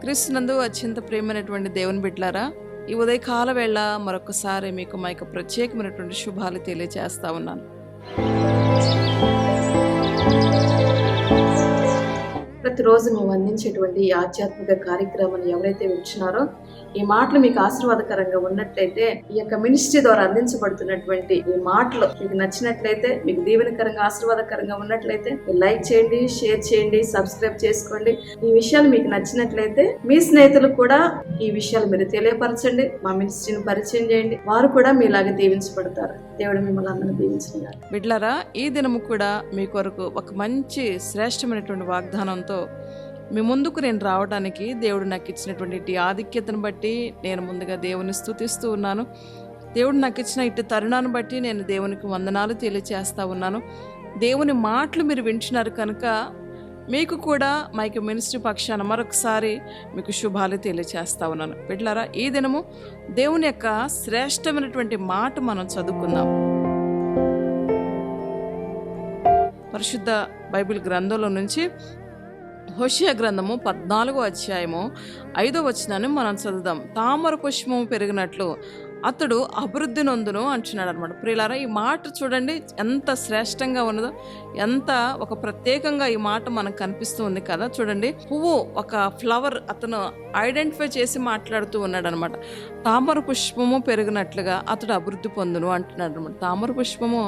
క్రీస్తునందు అత్యంత ప్రేమైనటువంటి దేవుని బిడ్లారా ఈ ఉదయకాల వేళ మరొకసారి మీకు మా యొక్క ప్రత్యేకమైనటువంటి శుభాలు తెలియజేస్తా ఉన్నాను. ప్రతిరోజు మేము అందించేటువంటి ఈ ఆధ్యాత్మిక కార్యక్రమాన్ని ఎవరైతే వింటున్నారో ఈ మాటలు మీకు ఆశీర్వాదకరంగా ఉన్నట్లయితే ఈ యొక్క మినిస్ట్రీ ద్వారా అందించబడుతున్నటువంటి ఈ మాటలు మీకు నచ్చినట్లయితే మీకు దీవెనకరంగా ఆశీర్వాదకరంగా ఉన్నట్లయితే మీరు లైక్ చేయండి షేర్ చేయండి సబ్స్క్రైబ్ చేసుకోండి. ఈ విషయాలు మీకు నచ్చినట్లయితే మీ స్నేహితులు కూడా ఈ విషయాలు మీరు తెలియపరచండి మా మినిస్ట్రీని పరిచయం చేయండి. వారు కూడా మీలాగా దీవించబడతారు. దేవుడు మిమ్మల్ని అందరిని దీవించిన బిడ్లరా ఈ దినము కూడా మీ కొరకు ఒక మంచి శ్రేష్టమైనటువంటి వాగ్దానంతో మీ ముందుకు నేను రావడానికి దేవుడు నాకు ఇచ్చినటువంటి ఇటు ఆధిక్యతను బట్టి నేను ముందుగా దేవుని స్థుతిస్తూ ఉన్నాను. దేవుడు నాకు ఇచ్చిన ఇటు తరుణాన్ని బట్టి నేను దేవునికి వందనాలు తెలియచేస్తా ఉన్నాను. దేవుని మాటలు మీరు వింటున్నారు కనుక మీకు కూడా మైకి మినిస్ట్రీ పక్షాన మరొకసారి మీకు శుభాలు తెలియచేస్తా ఉన్నాను. బిడ్లారా ఈ దినము దేవుని యొక్క శ్రేష్టమైనటువంటి మాట మనం చదువుకుందాం. పరిశుద్ధ బైబిల్ గ్రంథంలో నుంచి హోషియా గ్రంథము పద్నాలుగో అధ్యాయము ఐదో వచనాన్ని మనం చదువుదాం. తామర పుష్పము పెరిగినట్లు అతడు అభివృద్ధి నొందును అంటున్నాడు అనమాట ప్రియులారా ఈ మాట చూడండి ఎంత శ్రేష్టంగా ఉన్నదో ఎంత ఒక ప్రత్యేకంగా ఈ మాట మనకు కనిపిస్తూ ఉంది కదా. చూడండి పువ్వు ఒక ఫ్లవర్ అతను ఐడెంటిఫై చేసి మాట్లాడుతూ ఉన్నాడు అనమాట తామర పుష్పము పెరిగినట్లుగా అతడు అభివృద్ధి పొందును అంటున్నాడు అనమాట తామర పుష్పము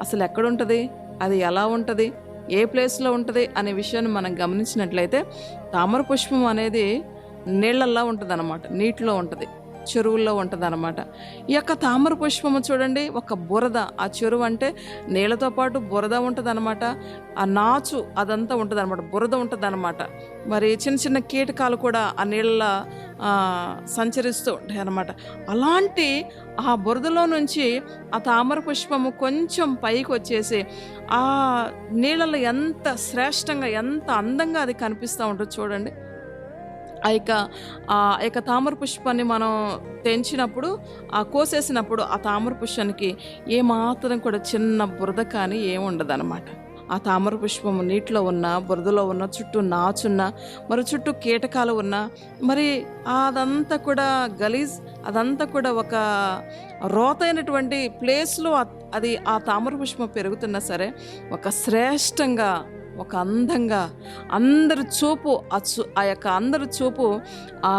అసలు ఎక్కడ ఉంటుంది? అది ఎలా ఉంటుంది? ఏ ప్లేస్లో ఉంటుంది అనే విషయాన్ని మనం గమనించినట్లయితే తామర పుష్పం అనేది నీళ్ళల్లో ఉంటుంది అనమాట నీటిలో ఉంటుంది చెరువుల్లో ఉంటుంది అనమాట ఈ యొక్క తామర పుష్పము చూడండి ఒక బురద. ఆ చెరువు అంటే నీళ్ళతో పాటు బురద ఉంటుంది అనమాట ఆ నాచు అదంతా ఉంటుంది అనమాట బురద ఉంటుంది అనమాట మరి చిన్న చిన్న కీటకాలు కూడా ఆ నీళ్ళ సంచరిస్తూ ఉంటాయి అనమాట అలాంటి ఆ బురదలో నుంచి ఆ తామర పుష్పము కొంచెం పైకి వచ్చేసి ఆ నీళ్ళలో ఎంత శ్రేష్టంగా ఎంత అందంగా అది కనిపిస్తూ ఉంటుంది చూడండి. ఆ యొక్క ఆ యొక్క తామర పుష్పాన్ని మనం తెంచినప్పుడు ఆ కోసేసినప్పుడు ఆ తామర పుష్పానికి ఏమాత్రం కూడా చిన్న బురద కానీ ఏముండదు అనమాట ఆ తామర పుష్పము నీటిలో ఉన్న బురదలో ఉన్న చుట్టూ నాచున్న మరి చుట్టూ కీటకాలు ఉన్న మరి అదంతా కూడా గలీజ్ అదంతా కూడా ఒక రోతైనటువంటి ప్లేస్లో అది ఆ తామర పుష్పం పెరుగుతున్నా సరే ఒక శ్రేష్టంగా ఒక అందంగా అందరి చూపు ఆ చూ ఆ యొక్క అందరి చూపు ఆ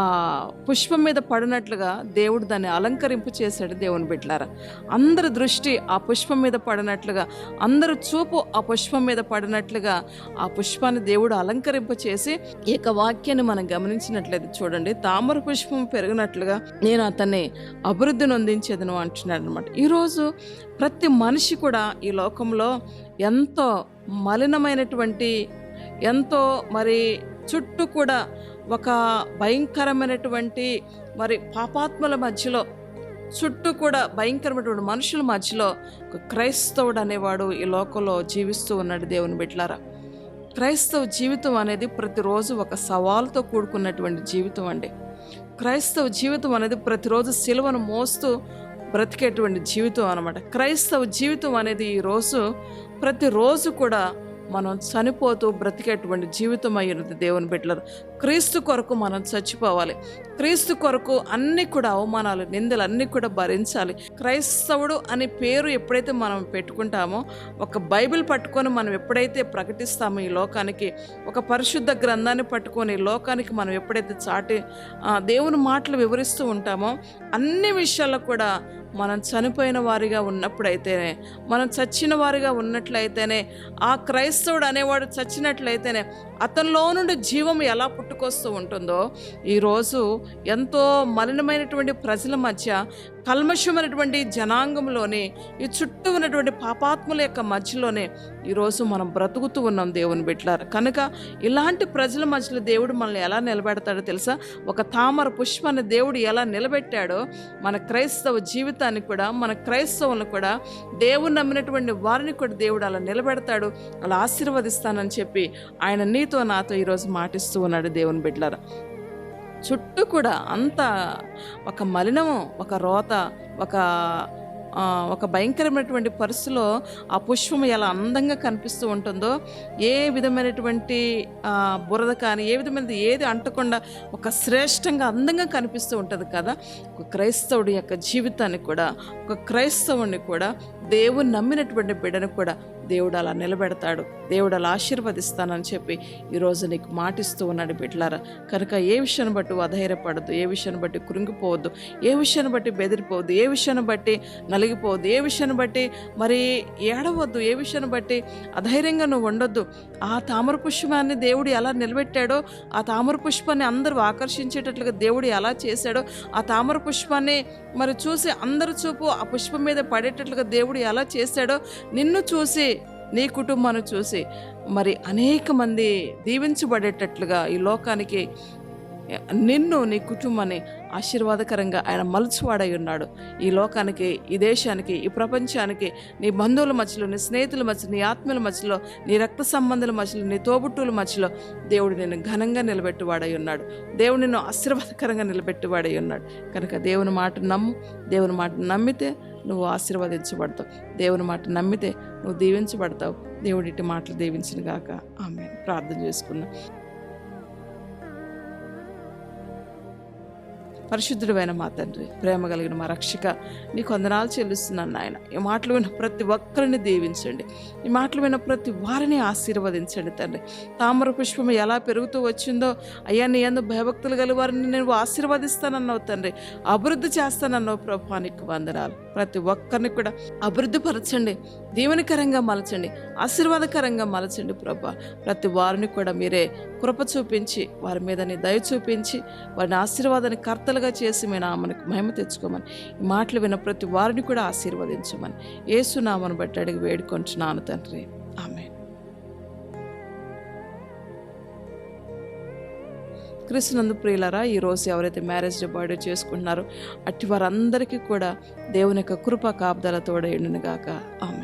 పుష్పం మీద పడినట్లుగా దేవుడు దాన్ని అలంకరింపు చేశాడు దేవుని బిడ్డలారా. అందరి దృష్టి ఆ పుష్పం మీద పడినట్లుగా అందరి చూపు ఆ పుష్పం మీద పడినట్లుగా ఆ పుష్పాన్ని దేవుడు అలంకరింపు చేసి ఈ యొక్క వాక్యాన్ని మనం గమనించినట్లయితే చూడండి తామర పుష్పం పెరిగినట్లుగా నేను అతన్ని అభివృద్ధి నొందించేదను అంటున్నాడు అనమాట ఈరోజు ప్రతి మనిషి కూడా ఈ లోకంలో ఎంతో మలినమైనటువంటి ఎంతో మరి చుట్టూ కూడా ఒక భయంకరమైనటువంటి మరి పాపాత్మల మధ్యలో చుట్టూ కూడా భయంకరమైనటువంటి మనుషుల మధ్యలో ఒక క్రైస్తవుడు అనేవాడు ఈ లోకంలో జీవిస్తూ ఉన్నాడు దేవుని బిడ్లారా క్రైస్తవ జీవితం అనేది ప్రతిరోజు ఒక సవాల్తో కూడుకున్నటువంటి జీవితం అండి. క్రైస్తవ జీవితం అనేది ప్రతిరోజు సిలువను మోస్తూ బ్రతికేటువంటి జీవితం అనమాట క్రైస్తవ జీవితం అనేది ఈరోజు ప్రతిరోజు కూడా మనం చనిపోతూ బ్రతికేటువంటి జీవితం అయ్యినది దేవుని బిడ్డలు క్రీస్తు కొరకు మనం చచ్చిపోవాలి. క్రీస్తు కొరకు అన్ని కూడా అవమానాలు నిందలు అన్ని కూడా భరించాలి. క్రైస్తవుడు అనే పేరు ఎప్పుడైతే మనం పెట్టుకుంటామో ఒక బైబిల్ పట్టుకొని మనం ఎప్పుడైతే ప్రకటిస్తామో ఈ లోకానికి ఒక పరిశుద్ధ గ్రంథాన్ని పట్టుకొని లోకానికి మనం ఎప్పుడైతే చాటి దేవుని మాటలు వివరిస్తూ ఉంటామో అన్ని విషయాల్లో కూడా మనం చనిపోయిన వారిగా ఉన్నప్పుడైతేనే మనం చచ్చిన వారిగా ఉన్నట్లయితేనే ఆ క్రైస్తవుడు అనేవాడు చచ్చినట్లయితేనే అతనిలో నుండి జీవం ఎలా పుట్టుకొస్తూ ఉంటుందో ఈరోజు ఎంతో మలినమైనటువంటి ప్రజల మధ్య కల్మషమైనటువంటి జనాంగంలోని ఈ చుట్టూ ఉన్నటువంటి పాపాత్ముల యొక్క మధ్యలోనే ఈరోజు మనం బ్రతుకుతూ ఉన్నాం దేవుని బిడ్డలారు. కనుక ఇలాంటి ప్రజల మధ్యలో దేవుడు మనల్ని ఎలా నిలబెడతాడో తెలుసా? ఒక తామర పుష్పాన్ని దేవుడు ఎలా నిలబెట్టాడో మన క్రైస్తవ జీవితాన్ని కూడా మన క్రైస్తవులను కూడా దేవుడు నమ్మినటువంటి వారిని కూడా దేవుడు అలా నిలబెడతాడు అలా ఆశీర్వదిస్తానని చెప్పి ఆయన నీతో నాతో ఈరోజు మాటిస్తూ ఉన్నాడు దేవుని బిడ్డలారా. చుట్టూ కూడా అంత ఒక మలినము ఒక రోత ఒక ఒక భయంకరమైనటువంటి పరిస్థితిలో ఆ పుష్పం ఎలా అందంగా కనిపిస్తూ ఉంటుందో ఏ విధమైనటువంటి బురద కానీ ఏ విధమైనది ఏది అంటకుండా ఒక శ్రేష్టంగా అందంగా కనిపిస్తూ ఉంటుంది కదా ఒక క్రైస్తవుడి యొక్క జీవితాన్ని కూడా ఒక క్రైస్తవుని కూడా దేవుని నమ్మినటువంటి బిడ్డను కూడా దేవుడు అలా నిలబెడతాడు. దేవుడు అలా ఆశీర్వదిస్తానని చెప్పి ఈరోజు నీకు మాటిస్తూ ఉన్నాడు బిడ్డలారా. కనుక ఏ విషయాన్ని బట్టి అధైర్యపడద్దు ఏ విషయాన్ని బట్టి కృంగిపోవద్దు ఏ విషయాన్ని బట్టి బెదిరిపోవద్దు ఏ విషయాన్ని బట్టి నలిగిపోవద్దు ఏ విషయాన్ని బట్టి మరి ఏడవద్దు ఏ విషయాన్ని బట్టి అధైర్యంగా నువ్వు ఉండొద్దు. ఆ తామర పుష్పాన్ని దేవుడు ఎలా నిలబెట్టాడో ఆ తామర పుష్పాన్ని అందరూ ఆకర్షించేటట్లుగా దేవుడు ఎలా చేశాడో ఆ తామర పుష్పాన్ని మరి చూసి అందరు చూపు ఆ పుష్పం మీద పడేటట్లుగా దేవుడు ఎలా చేశాడో నిన్ను చూసి నీ కుటుంబాన్ని చూసి మరి అనేక మంది దీవించబడేటట్లుగా ఈ లోకానికి నిన్ను నీ కుటుంబాన్ని ఆశీర్వాదకరంగా ఆయన మలుచువాడై ఉన్నాడు. ఈ లోకానికి ఈ దేశానికి ఈ ప్రపంచానికి నీ బంధువుల మధ్యలో నీ స్నేహితుల మధ్యలో నీ ఆత్మీయుల మధ్యలో నీ రక్త సంబంధాల మధ్యలో నీ తోబుట్టుల మధ్యలో దేవుడు నిన్ను ఘనంగా నిలబెట్టువాడై ఉన్నాడు. దేవుడు నిన్ను ఆశీర్వాదకరంగా నిలబెట్టువాడై ఉన్నాడు. కనుక దేవుని మాట నమ్ము దేవుని మాట నమ్మితే నువ్వు ఆశీర్వదించబడతావు. దేవుని మాట నమ్మితే నువ్వు దీవించబడతావు. దేవుడి ఇటు మాటలు దీవించిన గాక. ఆమె ప్రార్థన చేసుకున్నా పరిశుద్ధుడైన మా తండ్రి ప్రేమ కలిగిన మా రక్షక నీ కొందనాలు చెల్లిస్తున్నాను నాయన. ఈ మాటలు విన్న ప్రతి ఒక్కరిని దీవించండి. ఈ మాటలు విన్న ప్రతి వారిని ఆశీర్వదించండి తండ్రి. తామర పుష్పం ఎలా పెరుగుతూ వచ్చిందో అయ్యా నీ ఎందు భయభక్తులు గల వారిని నువ్వు ఆశీర్వదిస్తానన్నావు తండ్రి. అభివృద్ధి చేస్తానన్నావు ప్రభానికి వందనాలు. ప్రతి ఒక్కరిని కూడా అభివృద్ధి పరచండి దీవెనకరంగా మలచండి ఆశీర్వాదకరంగా మలచండి ప్రభా. ప్రతి వారిని కూడా మీరే కృప చూపించి వారి మీద నీ దయ చూపించి వారిని ఆశీర్వాదాన్ని కర్తలుగా చేసి మీ నామనికి మహిమ తెచ్చుకోమని ఈ మాటలు విన్న ప్రతి వారిని కూడా ఆశీర్వదించమని ఏసునామను బట్టి అడిగి వేడుకొంటున్నాను తండ్రి. ఆమె క్రిస్తునందు ప్రియులరా ఈరోజు ఎవరైతే మ్యారేజ్ డే బర్త్డే చేసుకుంటున్నారో అట్టి వారందరికీ కూడా దేవుని యొక్క కృప కాపుదల తోడైండును గాక ఆమె